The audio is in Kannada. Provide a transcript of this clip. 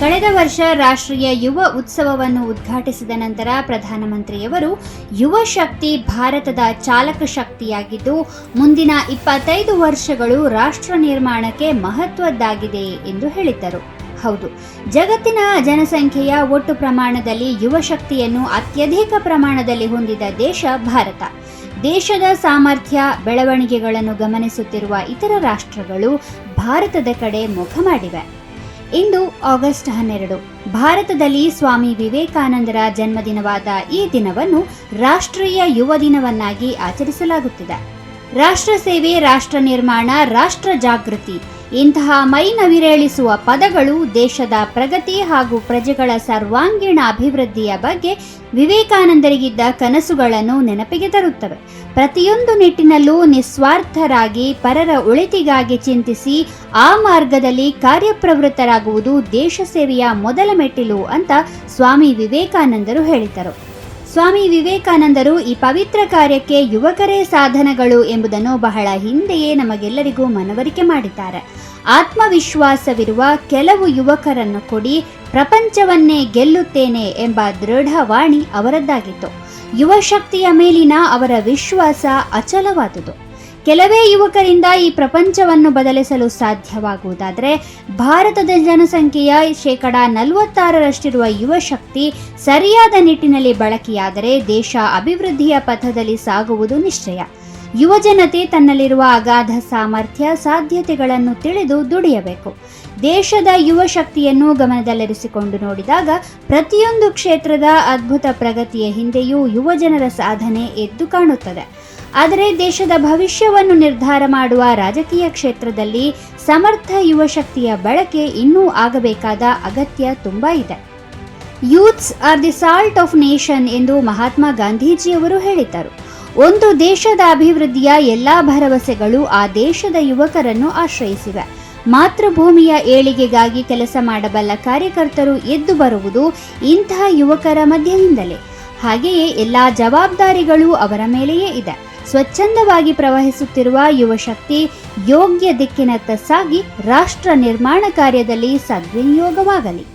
ಕಳೆದ ವರ್ಷ ರಾಷ್ಟ್ರೀಯ ಯುವ ಉತ್ಸವವನ್ನು ಉದ್ಘಾಟಿಸಿದ ನಂತರ ಪ್ರಧಾನಮಂತ್ರಿಯವರು ಯುವ ಶಕ್ತಿ ಭಾರತದ ಚಾಲಕ ಶಕ್ತಿಯಾಗಿದ್ದು, ಮುಂದಿನ ಇಪ್ಪತ್ತೈದು ವರ್ಷಗಳು ರಾಷ್ಟ್ರ ನಿರ್ಮಾಣಕ್ಕೆ ಮಹತ್ವದ್ದಾಗಿದೆ ಎಂದು ಹೇಳಿದ್ದರು. ಹೌದು, ಜಗತ್ತಿನ ಜನಸಂಖ್ಯೆಯ ಒಟ್ಟು ಪ್ರಮಾಣದಲ್ಲಿ ಯುವ ಶಕ್ತಿಯನ್ನು ಅತ್ಯಧಿಕ ಪ್ರಮಾಣದಲ್ಲಿ ಹೊಂದಿದ ದೇಶ ಭಾರತ. ದೇಶದ ಸಾಮರ್ಥ್ಯ, ಬೆಳವಣಿಗೆಗಳನ್ನು ಗಮನಿಸುತ್ತಿರುವ ಇತರ ರಾಷ್ಟ್ರಗಳು ಭಾರತದ ಕಡೆ ಮುಖ ಮಾಡಿವೆ. ಇಂದು ಆಗಸ್ಟ್ ಹನ್ನೆರಡು. ಭಾರತದಲ್ಲಿ ಸ್ವಾಮಿ ವಿವೇಕಾನಂದರ ಜನ್ಮದಿನವಾದ ಈ ದಿನವನ್ನು ರಾಷ್ಟ್ರೀಯ ಯುವ ದಿನವನ್ನಾಗಿ ಆಚರಿಸಲಾಗುತ್ತಿದೆ. ರಾಷ್ಟ್ರ ಸೇವೆ, ರಾಷ್ಟ್ರ ನಿರ್ಮಾಣ, ರಾಷ್ಟ್ರ ಜಾಗೃತಿ ಇಂತಹ ಮೈ ನವಿರೇಳಿಸುವ ಪದಗಳು ದೇಶದ ಪ್ರಗತಿ ಹಾಗೂ ಪ್ರಜೆಗಳ ಸರ್ವಾಂಗೀಣ ಅಭಿವೃದ್ಧಿಯ ಬಗ್ಗೆ ವಿವೇಕಾನಂದರಿಗಿದ್ದ ಕನಸುಗಳನ್ನು ನೆನಪಿಗೆ ತರುತ್ತವೆ. ಪ್ರತಿಯೊಂದು ನಿಟ್ಟಿನಲ್ಲೂ ನಿಸ್ವಾರ್ಥರಾಗಿ, ಪರರ ಒಳಿತಿಗಾಗಿ ಚಿಂತಿಸಿ, ಆ ಮಾರ್ಗದಲ್ಲಿ ಕಾರ್ಯಪ್ರವೃತ್ತರಾಗುವುದು ದೇಶ ಸೇವೆಯ ಮೊದಲ ಮೆಟ್ಟಿಲು ಅಂತ ಸ್ವಾಮಿ ವಿವೇಕಾನಂದರು ಹೇಳಿದ್ದರು. ಸ್ವಾಮಿ ವಿವೇಕಾನಂದರು ಈ ಪವಿತ್ರ ಕಾರ್ಯಕ್ಕೆ ಯುವಕರೇ ಸಾಧನಗಳು ಎಂಬುದನ್ನು ಬಹಳ ಹಿಂದೆಯೇ ನಮಗೆಲ್ಲರಿಗೂ ಮನವರಿಕೆ ಮಾಡಿದ್ದಾರೆ. ಆತ್ಮವಿಶ್ವಾಸವಿರುವ ಕೆಲವು ಯುವಕರನ್ನು ಕೊಡಿ, ಪ್ರಪಂಚವನ್ನೇ ಗೆಲ್ಲುತ್ತೇನೆ ಎಂಬ ದೃಢವಾಣಿ ಅವರದ್ದಾಗಿತ್ತು. ಯುವಶಕ್ತಿಯ ಮೇಲಿನ ಅವರ ವಿಶ್ವಾಸ ಅಚಲವಾದುದು. ಕೆಲವೇ ಯುವಕರಿಂದ ಈ ಪ್ರಪಂಚವನ್ನು ಬದಲಿಸಲು ಸಾಧ್ಯವಾಗುವುದಾದರೆ, ಭಾರತದ ಜನಸಂಖ್ಯೆಯ ಶೇಕಡ ನಲವತ್ತಾರರಷ್ಟಿರುವ ಯುವಶಕ್ತಿ ಸರಿಯಾದ ನಿಟ್ಟಿನಲ್ಲಿ ಬಳಕೆಯಾದರೆ ದೇಶ ಅಭಿವೃದ್ಧಿಯ ಪಥದಲ್ಲಿ ಸಾಗುವುದು ನಿಶ್ಚಯ. ಯುವಜನತೆ ತನ್ನಲ್ಲಿರುವ ಅಗಾಧ ಸಾಮರ್ಥ್ಯ, ಸಾಧ್ಯತೆಗಳನ್ನು ತಿಳಿದು ದುಡಿಯಬೇಕು. ದೇಶದ ಯುವ ಶಕ್ತಿಯನ್ನು ಗಮನದಲ್ಲಿರಿಸಿಕೊಂಡು ನೋಡಿದಾಗ ಪ್ರತಿಯೊಂದು ಕ್ಷೇತ್ರದ ಅದ್ಭುತ ಪ್ರಗತಿಯ ಹಿಂದೆಯೂ ಯುವಜನರ ಸಾಧನೆ ಎದ್ದು ಕಾಣುತ್ತದೆ. ಆದರೆ ದೇಶದ ಭವಿಷ್ಯವನ್ನು ನಿರ್ಧಾರ ಮಾಡುವ ರಾಜಕೀಯ ಕ್ಷೇತ್ರದಲ್ಲಿ ಸಮರ್ಥ ಯುವ ಶಕ್ತಿಯ ಬಳಕೆ ಇನ್ನೂ ಆಗಬೇಕಾದ ಅಗತ್ಯ ತುಂಬ ಇದೆ. Youths are the salt of nation ಎಂದು ಮಹಾತ್ಮ ಗಾಂಧೀಜಿಯವರು ಹೇಳಿದ್ದರು. ಒಂದು ದೇಶದ ಅಭಿವೃದ್ಧಿಯ ಎಲ್ಲಾ ಭರವಸೆಗಳು ಆ ದೇಶದ ಯುವಕರನ್ನು ಆಶ್ರಯಿಸಿವೆ. ಮಾತೃಭೂಮಿಯ ಏಳಿಗೆಗಾಗಿ ಕೆಲಸ ಮಾಡಬಲ್ಲ ಕಾರ್ಯಕರ್ತರು ಎದ್ದು ಬರುವುದು ಇಂತಹ ಯುವಕರ ಮಧ್ಯದಿಂದಲೇ. ಹಾಗೆಯೇ ಎಲ್ಲಾ ಜವಾಬ್ದಾರಿಗಳು ಅವರ ಮೇಲೆಯೇ ಇದೆ. ಸ್ವಚ್ಛಂದವಾಗಿ ಪ್ರವಹಿಸುತ್ತಿರುವ ಯುವಶಕ್ತಿ ಯೋಗ್ಯ ದಿಕ್ಕಿನತ್ತ ಸಾಗಿ ರಾಷ್ಟ್ರ ನಿರ್ಮಾಣ ಕಾರ್ಯದಲ್ಲಿ ಸದ್ವಿನಿಯೋಗವಾಗಲಿ.